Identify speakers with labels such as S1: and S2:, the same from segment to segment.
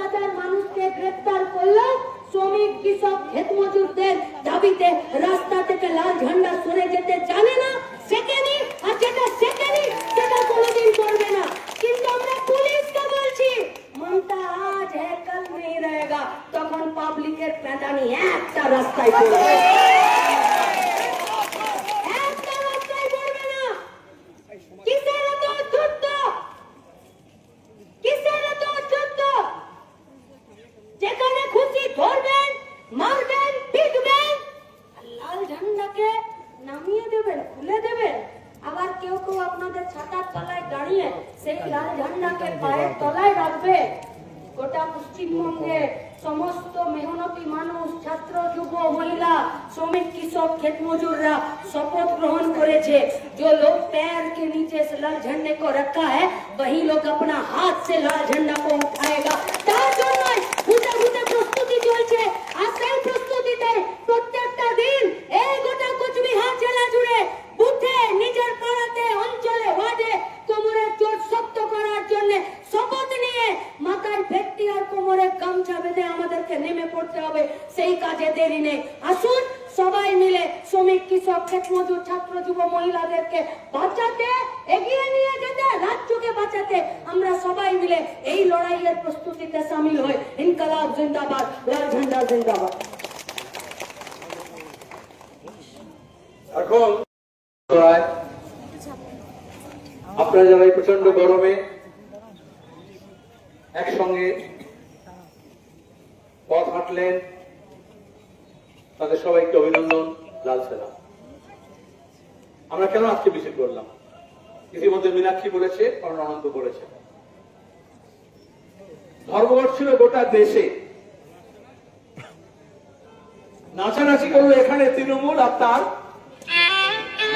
S1: হাজার মানুষকে গ্রেফতার করল শ্রমিক, কৃষক খেত মজুরদের দাবিতে রাস্তা থেকে লাল ঝান্ডা সরে যেতে জানে না সেকেনি আর যেটা সেকেনি সেটা কোনোদিন করবে না। কিন্তু আমরা পুলিশকে বলছি মমতা আজ হ্যাঁ কাল নেই রয়েগা। তখন পাবলিকের একটা রাস্তায় মজুররা शपथ ग्रहण करे छे जो लोग पैर के नीचे से लाल झंडे को रखा है, वही लोग अपना हाथ से लाल झंडा को उठाएगा।
S2: আপনারা যারা এই প্রচণ্ড গরমে একসঙ্গে পথ হাঁটলেন, তাদের সবাইকে অভিনন্দন, লাল সেলাম। আমরা কেন আজকে বিশেষ করলাম? ইতিমধ্যে মীনাক্ষী বলেছে অনন্ত বলেছে। ধর্মঘট ছিল গোটা দেশে। নাচানাচি করল এখানে তৃণমূল আর তার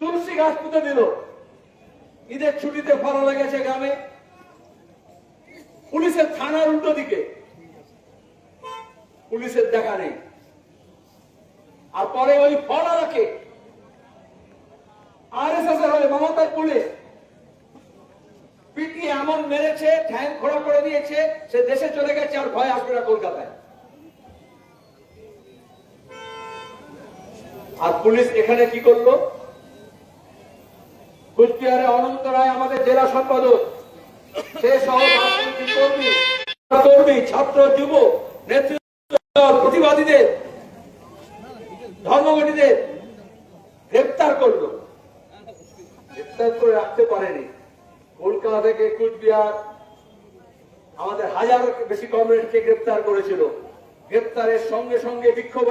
S2: তুলসী গাছ পুঁতে দিল। ঈদের ছুটিতে ভালো লেগেছে গ্রামে। পুলিশের থানার উল্টো দিকে। পুলিশের দেখা নেই। আর পরে ওই ফলারাকে আর এস এস এর হয়ে মমতার পুলিশ পিটিয়ে এমন মেরেছে, ঠ্যাং খোড়া করে দিয়েছে, সে দেশে চলে গেছে আর ভয় আসবে না কলকাতায়। আর পুলিশ এখানে কি করল? কুচবিহারে অনন্ত রায় আমাদের জেলা সম্পাদক। সে সহ বামপন্থী কর্মী কর্মী, ছাত্র, যুব নেতৃত্ব প্রতিবাদীদের, ধর্মঘটীদের গ্রেপ্তার করল। গ্রেপ্তার করে রাখতে পারেনি। কলকাতা থেকে কুচবিহার আমাদের হাজার বেশি কমরেডকে গ্রেপ্তার করেছিল। গ্রেপ্তারের সঙ্গে সঙ্গে বিক্ষোভ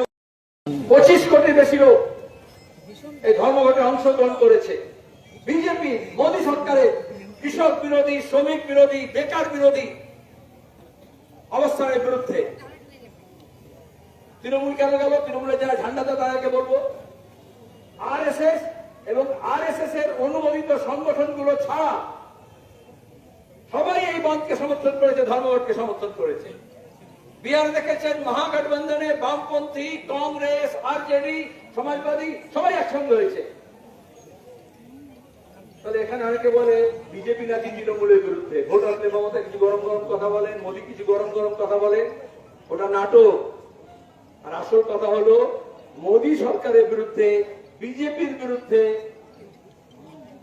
S2: পঁচিশ কোটি বেশি লোক এই ধর্মঘটে অংশগ্রহণ করেছে। বিজেপি মোদী সরকারের কৃষক বিরোধী, শ্রমিক বিরোধী, বেকার বিরোধী অবস্থানের বিরুদ্ধে। তৃণমূল কেন গেল? তৃণমূলের যারা ঝান্ডাতে তাদেরকে বলব। আর এবং আর এর অনুমোদিত সংগঠনগুলো ছাড়া সবাই এই বন্ধকে সমর্থন করেছে, ধর্মঘটকে সমর্থন করেছে। বিহার দেখেছেন মহাগঠবন্ধনে বামপন্থী, কংগ্রেস আরজেডি সমাজবাদী সবাই একসঙ্গে হয়েছে তাহলে এখানে অনেকে বলে, বিজেপি নাকি তৃণমূলের বিরুদ্ধে? ভোট আসলে মমতা কিছু গরম গরম কথা বলেন, মোদী কিছু গরম গরম কথা বলে। ওটা নাটক। আর আসল কথা হলো, মোদী সরকারের বিরুদ্ধে, বিজেপির বিরুদ্ধে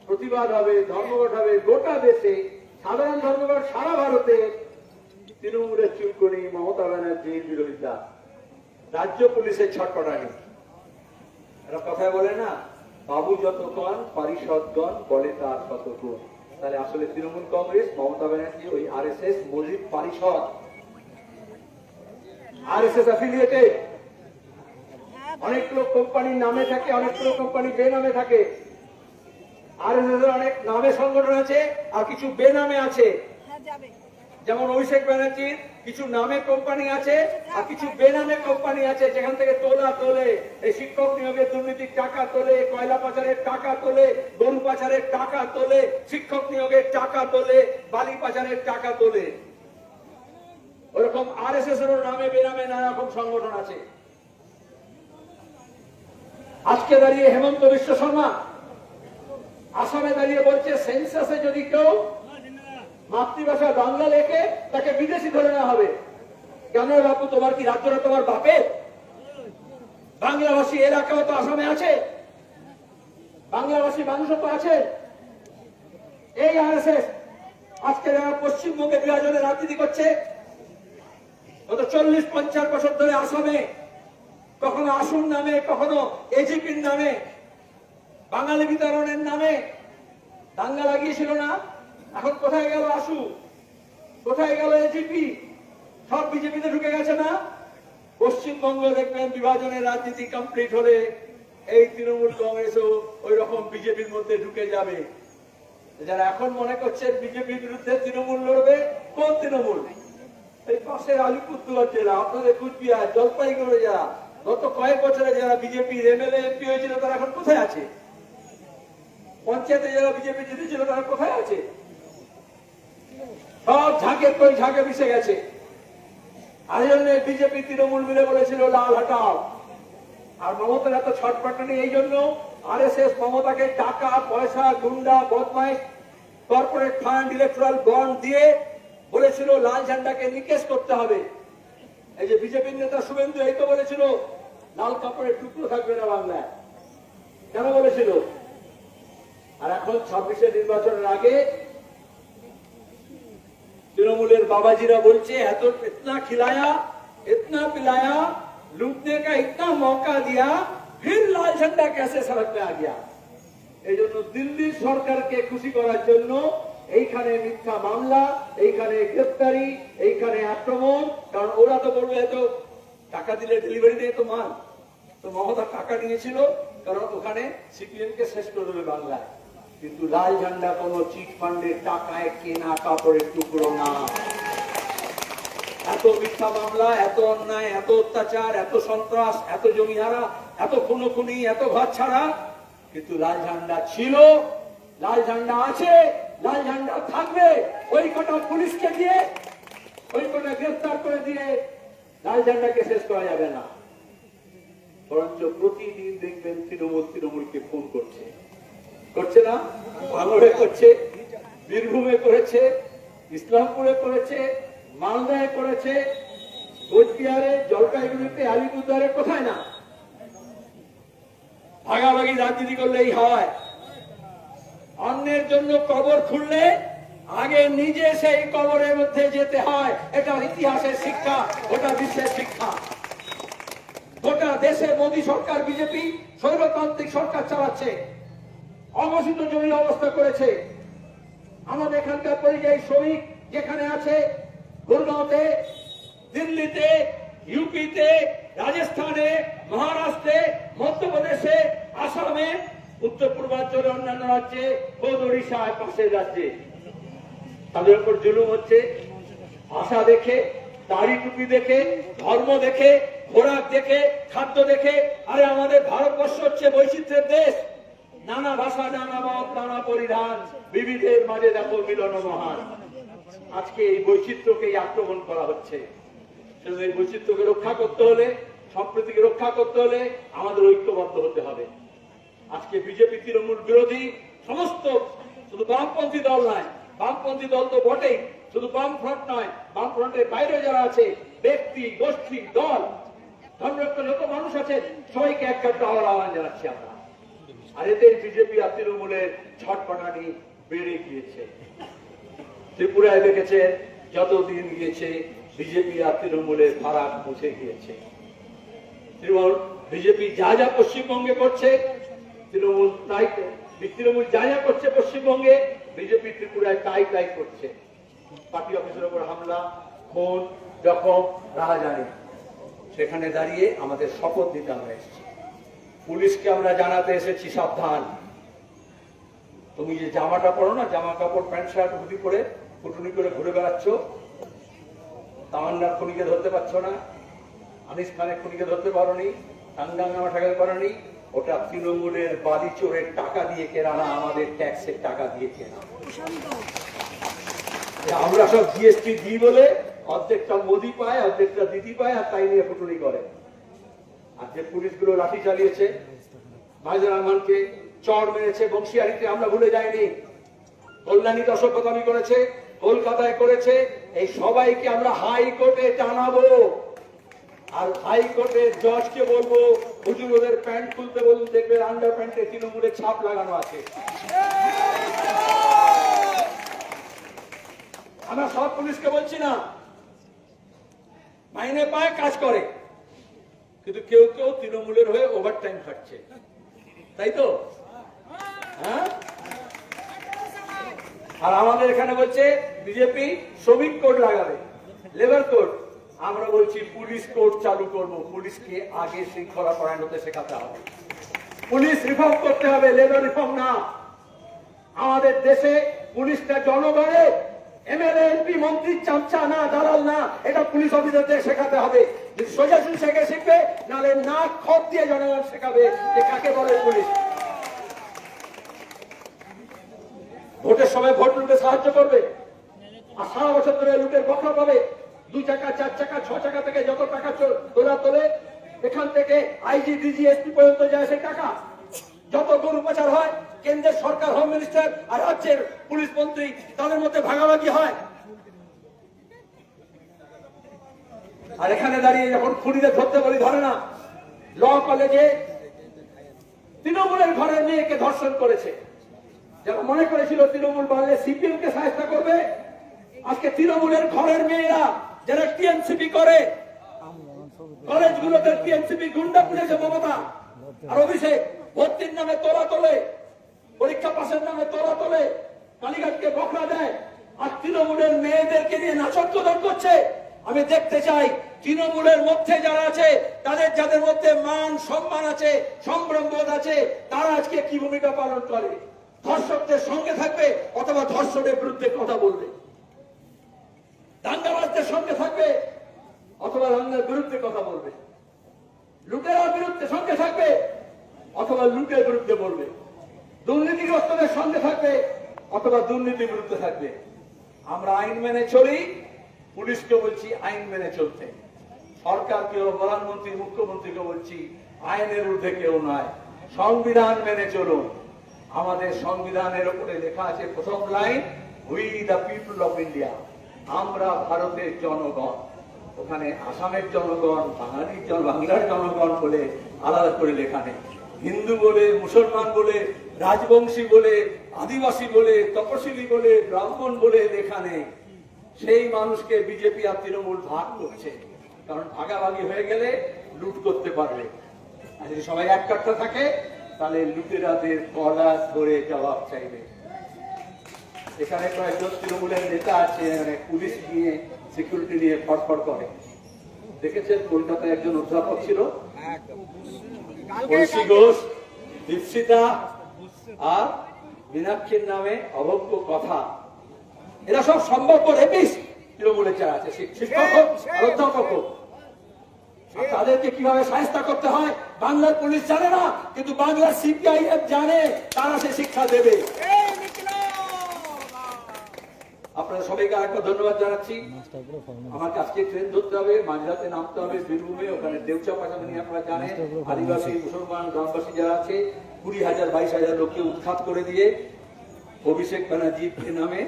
S2: প্রতিবাদ হবে ধর্মঘট হবে, গোটা দেশে সাধারণ ধর্মঘট সারা ভারতে তৃণমূলের চুলকনি মমতা ব্যানার্জির বিরোধিতা রাজ্য পুলিশের ছটপটানি। এরা কথায় বলে না বাবু যতক্ষণ পারিষদগণ বলে তার শতগুণ তাহলে আসলে তৃণমূল কংগ্রেস, মমতা ব্যানার্জি, ওই আর এস এস মজিদ পারিষদ। আর এস এস অ্যাফিলিয়েটেড অনেকগুলো কোম্পানির নামে থাকে অনেকগুলো কোম্পানি বেনামে থাকে। আর এস এস অনেক নামে সংগঠন আছে, আর কিছু বেনামে আছে। যেমন অভিষেক ব্যানার্জির কিছু নামে কোম্পানি আছে আর কিছু বেনামে কোম্পানি আছে, যেখান থেকে তোলা তোলে, এই শিক্ষক নিয়োগের দুর্নীতির টাকা তোলে, কয়লা পাচারের টাকা তোলে, গরু পাচারের টাকা তোলে, শিক্ষক নিয়োগের টাকা তোলে, বালি পাচারের টাকা তোলে। ওরকম আর এস এস এর নামে বেনামে নানা রকম সংগঠন আছে। আজকে দাঁড়িয়ে হেমন্ত বিশ্ব শর্মা, আসামে দাঁড়িয়ে বলছে সেন্সাসে যদি কেউ মাতৃভাষা বাংলা লেখে তাকে বিদেশি ধরে নেওয়া হবে। কেন বাপু, তোমার কি রাজ্যটা তোমার বাপের? বাংলাভাষী এলাকাও তো আসামে আছে। বাংলাভাষী মানুষও তো আছে এই আর আজকে যারা পশ্চিমবঙ্গে বিভাজনের রাজনীতি করছে, গত চল্লিশ পঞ্চাশ বছর ধরে আসামে, কখনো আসুন নামে, কখনো এজিপির নামে, বাঙালি বিতরণের নামে, দাঙ্গা লাগিয়েছিল না? এখন কোথায় গেল আসু কোথায় গেল এজিপি সব বিজেপিতে ঢুকে গেছে না? পশ্চিমবঙ্গ দেখবেন, বিভাজনের রাজনীতি কমপ্লিট হলে এই তৃণমূল কংগ্রেসও ওই রকম বিজেপির মধ্যে ঢুকে যাবে। যারা এখন মনে করছে বিজেপির বিরুদ্ধে তৃণমূল লড়বে, কোন তৃণমূল? এই পাশের আলিপুরদুয়ার জেলা, আপনাদের কুচবিহার, জলপাইগুড়ি যারা গত কয়েক বছরে যারা বিজেপির এমএলএ এমপি হয়েছিল, তারা এখন কোথায় আছে? পঞ্চায়েতে যারা বিজেপি জিতেছিল, তারা কোথায় আছে? সব ঝাঁকে কই ঝাঁকে মিশে গেছে। আর জন্য বিজেপি তৃণমূল মিলে বলেছিল, লাল হটাও। আর মমতার এত ছটপটানি এই জন্য আর এস এস মমতাকে টাকা, পয়সা, গুন্ডা, বদমাইশ কর্পোরেট ফান্ড ইলেকট্রাল বন্ড দিয়ে বলেছিল, লাল ঝান্ডাকে নিকেশ করতে হবে। এই যে বিজেপির নেতা শুভেন্দু, এই তো বলেছিল, লাল কাপড়ের টুকরো থাকবে না বাংলায়। কেন বলেছিল? আর এখন ছাব্বিশে নির্বাচনের আগে তৃণমূলের বাবাজিরা বলছে, এত ইতনা খিলায়া ইতনা পিলায়া লুটনে কা ইতনা মৌকা দিয়া, ফির লাল ঝন্ডা কেসে সড়ক পে আ গিয়া। এই জন্য দিল্লি সরকারকে খুশি করার জন্য এইখানে মিথ্যা মামলা, এইখানে গ্রেফতারি এইখানে আক্রমণ, কারণ ওরা তো বলবে, এত টাকা দিলে ডেলিভারি দেয় তো মাল। তো মমতা টাকা নিয়েছিল, কারণ ওখানে সিপিএম কে শেষ করে দেবে বাংলায়। কিন্তু লাল ঝান্ডা কোন চিট ফান্ডের টাকায় কেনা কাপড়ের টুকরো না। এত মিথ্যা মামলা, এত অন্যায়, এত অত্যাচার, এত সন্ত্রাস, এত জমিহারা, এত খুনো খুনি এত ঘর ছাড়া কিন্তু লাল ঝান্ডা ছিল লাল ঝান্ডা আছে লাল ঝান্ডা থাকবে। ওই কটা পুলিশকে দিয়ে, ওই কটা গ্রেফতার করে দিয়ে লাল ঝান্ডাকে শেষ করা যাবে না। বরঞ্চ প্রতিদিন দেখবেন তৃণমূল, তৃণমূলকে ফোন করছে। করছে না ভাঙড়ে করছে, বীরভূমে করেছে, ইসলামপুরে করেছে, মালদায় করেছে, কোচবিহারে, জলপাইগুড়িতে, আলিপুরদুয়ারে কোথায় না? ভাগাভাগি রাজনীতি করলেই হয়। অন্যের জন্য কবর খুললে আগে নিজে সেই কবরের মধ্যে যেতে হয়। এটা ইতিহাসের শিক্ষা ওটা বিশ্বের শিক্ষা। গোটা দেশে মোদী সরকার, বিজেপি স্বৈরতান্ত্রিক সরকার চালাচ্ছে। অঘোষিত জমির অবস্থা করেছে। আমাদের এখানকার পরিযায়ী শ্রমিক যেখানে আছে, গুরগাঁওতে, দিল্লিতে, ইউপিতে, রাজস্থানে, মহারাষ্ট্রে, মধ্যপ্রদেশে, আসামে, উত্তর পূর্বাঞ্চলে অন্যান্য রাজ্যে খোদ ওড়িশায় পাশের রাজ্যে। তাদের উপর জুলুম হচ্ছে, ভাষা দেখে, দাড়ি টুপি দেখে, ধর্ম দেখে, খোরাক দেখে, খাদ্য দেখে। আরে আমাদের ভারতবর্ষ হচ্ছে বৈচিত্র্যের দেশ। নানা ভাষা, নানা মত, নানা পরিধান, বিবিধের মাঝে দেখো মিলন মহান। আজকে এই বৈচিত্র্যকেই আক্রমণ করা হচ্ছে। এই বৈচিত্র্যকে রক্ষা করতে হলে, সম্প্রীতিকে রক্ষা করতে হলে আমাদের ঐক্যবদ্ধ হতে হবে। আজকে বিজেপি তৃণমূল বিরোধী সমস্ত, শুধু বামপন্থী দল নয়, বামপন্থী দল তো বটেই, শুধু বাম ফ্রন্ট নয় বাম ফ্রন্টের বাইরে যারা আছে, ব্যক্তি, গোষ্ঠী, দল ধর্মরক্ষ যত মানুষ আছে সবাইকে এক কাটটা হওয়ার আহ্বান জানাচ্ছি আমরা। আর এতে বিজেপি আর তৃণমূলের ছটপটানি বেড়ে গিয়েছে। ত্রিপুরায় দেখেছে, যতদিন গিয়েছে, বিজেপি আর তৃণমূলের ফারাক মুছে গিয়েছে। তৃণমূল, বিজেপি যা যা পশ্চিমবঙ্গে করছে, তৃণমূল তাই তৃণমূল যা যা করছে পশ্চিমবঙ্গে, বিজেপি ত্রিপুরায় তাই তাই করছে। পার্টি অফিসের উপর হামলা, খুন, জখম, রাহাজানি। সেখানে দাঁড়িয়ে আমাদের শপথ দিতে আমরা এসেছি। পুলিশকে আমরা জানাতে এসেছি, সাবধান। তুমি যে জামাটা পরো না, জামা কাপড়, প্যান্ট, শার্ট, হুডি করে কুটুনি করে ঘুরে বেড়াচ্ছ, তামান্নার খুনিকে ধরতে পারছ না, আনিস খানের খুনিকে ধরতে পারোনি টাঙ্গাঙ্গামা ঠেকাতে পারোনি, ওটা তৃণমূলের বালি চোরের টাকা দিয়ে কেনা না, আমাদের ট্যাক্সের টাকা দিয়ে কেনা। আমরা সব জিএসটি দিই বলে অর্ধেকটা মোদি পায়, অর্ধেকটা দিদি পায়, আর তাই নিয়ে ফুটুনি করে। যে পুলিশগুলো লাঠি চালিয়েছে। মাইজুর রহমানকে চড় মেরেছে বংশিয়ারিতে আমরা ভুলে যাইনি। কল্যাণী দশকতামি করেছে, কলকাতায় করেছে, এই সবাইকে আমরা হাইকোর্টে জানাব আর হাইকোর্টের জজকে বলব হুজুর ওদের প্যান্ট খুলতে বলুন, দেখবেন আন্ডার প্যান্টে তৃণমূলের ছাপ লাগানো আছে। আমরা সব পুলিশকে বলছি না। মাইনে পায়, কাজ করে। কিন্তু কেউ কেউ তৃণমূলের হয়ে ওভার টাইম খাটছে তাই তো? হ্যাঁ? আর আমাদের এখানে বলছে, বিজেপি শ্রমিক কোড লাগাবে লেবার কোড। আমরা বলছি, পুলিশ কোড চালু করব, পুলিশকে আগে শৃঙ্খলা পরায়ণতে শেখাতে হবে। পুলিশ রিফর্ম করতে হবে লেবার রিফর্ম না। আমাদের দেশে পুলিশটা জনগণের এমএলএ, এমপি মন্ত্রীর চামচা না, দালাল না, এটা পুলিশ অফিসারদের শেখাতে হবে। সোজাসুজি শেখে শিখবে, নাহলে না খত দিয়ে জনগণ শেখাবে যে কাকে বলে পুলিশ। ভোটের সময় ভোট লুটে সাহায্য করবে। আর সারা বছর ধরে লুটের বকরা পাবে। দু চাকা, চার চাকা, ছ চাকা থেকে যত টাকা তোলা তোলে, এখান থেকে আইজি, ডিজি, এসপি পর্যন্ত যায় সেই টাকা। যত গরু পাচার হয়, কেন্দ্রের সরকার, হোম মিনিস্টার আর রাজ্যের পুলিশ মন্ত্রী, তাদের মধ্যে ভাগাভাগি হয়। আর এখানে দাঁড়িয়ে যখন খুনিদের ধরতে বলি ধরে না। ল কলেজে তৃণমূলের ঘরের মেয়েকে ধর্ষণ করেছে। যারা মনে করেছিল তৃণমূল বাড়লে সিপিএম কে সাহায্য করবে, আজকে তৃণমূলের ঘরের মেয়েরা যারা টিএমসিপি করে, কলেজগুলোতে টিএমসিপি গুন্ডা পুড়েছে মমতা আর অভিষেক, ভর্তির নামে তোলা তোলে, পরীক্ষা পাশের নামে তোলা তোলে, কালীঘাটকে বকরা দেয়, আর তৃণমূলের মেয়েদেরকে নিয়ে নাচক্রদন করছে। আমি দেখতে চাই তৃণমূলের মধ্যে যারা আছে, তাদের যাদের মধ্যে মান, সম্মান আছে, সম্ভ্রম বোধ আছে, তারা আজকে কি ভূমিকা পালন করে? ধর্ষকদের সঙ্গে থাকবে অথবা ধর্ষকের বিরুদ্ধে কথা বলবে? দাঙ্গাবাজদের সঙ্গে থাকবে অথবা দাঙ্গার বিরুদ্ধে কথা বলবে? লুটেরার বিরুদ্ধে সঙ্গে থাকবে অথবা লুটের বিরুদ্ধে বলবে? দুর্নীতিগ্রস্তদের সঙ্গে থাকবে অথবা দুর্নীতির বিরুদ্ধে থাকবে? আমরা আইন মেনে চলি পুলিশকে বলছি আইন মেনে চলতে। সরকারকেও, প্রধানমন্ত্রী, মুখ্যমন্ত্রীকে বলছি, আইনের ঊর্ধ্বে কেউ নয়, সংবিধান মেনে চলুন। আমাদের সংবিধানের উপরে লেখা আছে প্রথম line we the people of India আমরা ভারতের জনগণ। ওখানে আসামের জনগণ, বাঙালির জন, বাংলার জনগণ বলে আলাদা করে লেখা নেই। হিন্দু বলে, মুসলমান বলে, রাজবংশী বলে, আদিবাসী বলে, তপশিলি বলে, ব্রাহ্মণ বলে লেখা নেই। সেই মানুষকে বিজেপি আর তৃণমূল ভাগ করছে। কারণ ভাগাভাগি হয়ে গেলে লুট করতে পারবে। আর যদি সবাই এক কাঠা থাকে তাহলে লুটেরাদের গলা ধরে জবাব চাইবে। এখানে কয়েকজন তৃণমূলের নেতা আছে মানে পুলিশ নিয়ে সিকিউরিটি নিয়ে ফটফট করে। দেখেছেন কলকাতায় একজন অধ্যাপক ছিল? ঐশী ঘোষ দীপসিতা আর মীনাক্ষীর নামে অভব্য কথা। এরা সব সম্ভাব্য রেপিস তৃণমূলের যারা আছে শিক্ষক হোক আর অধ্যাপক হোক তাদেরকে কীভাবে সাহায্য করতে হয় বাংলার পুলিশ জানে না কিন্তু বাংলার সিপিআইএফ জানে তারা সে শিক্ষা দেবে। আপনারা সবাইকে আরেকটা ধন্যবাদ জানাচ্ছি। আমাকে আজকে ট্রেন ধরতে হবে মাঝরাতে নামতে হবে বীরভূমে ওখানে দেউচা নিয়ে আপনারা জানেন আদিবাসী মুসলমান গ্রামবাসী যারা আছে কুড়ি হাজার বাইশ হাজার লোককে উৎখাত করে দিয়ে অভিষেক ব্যানার্জির নামে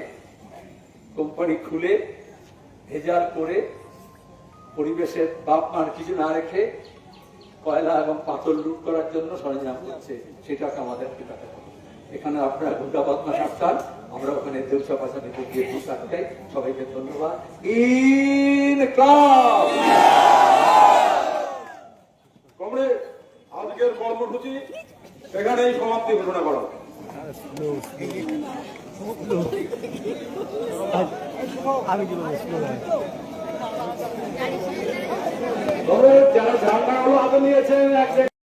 S2: কোম্পানি খুলে ভেজাল করে পরিবেশের বাপ মার কিছু না রেখে কয়লা এবং পাথর লুট করার জন্য সরঞ্জাম করছে, সেটাকে আমাদের এখানে আপনারা দুর্গা পদ্মা সাপ্তাহ আমরা ওখানে দেউসা পাশাতে গিয়ে ভূষাত চাই সবাইকে ধন্যবাদ।
S3: আজকের কর্মসূচি এখানেই সমাপ্তি ঘোষণা করা হলো।
S2: তবে যারা ঝান্ডা হলো হাতে নিয়েছেন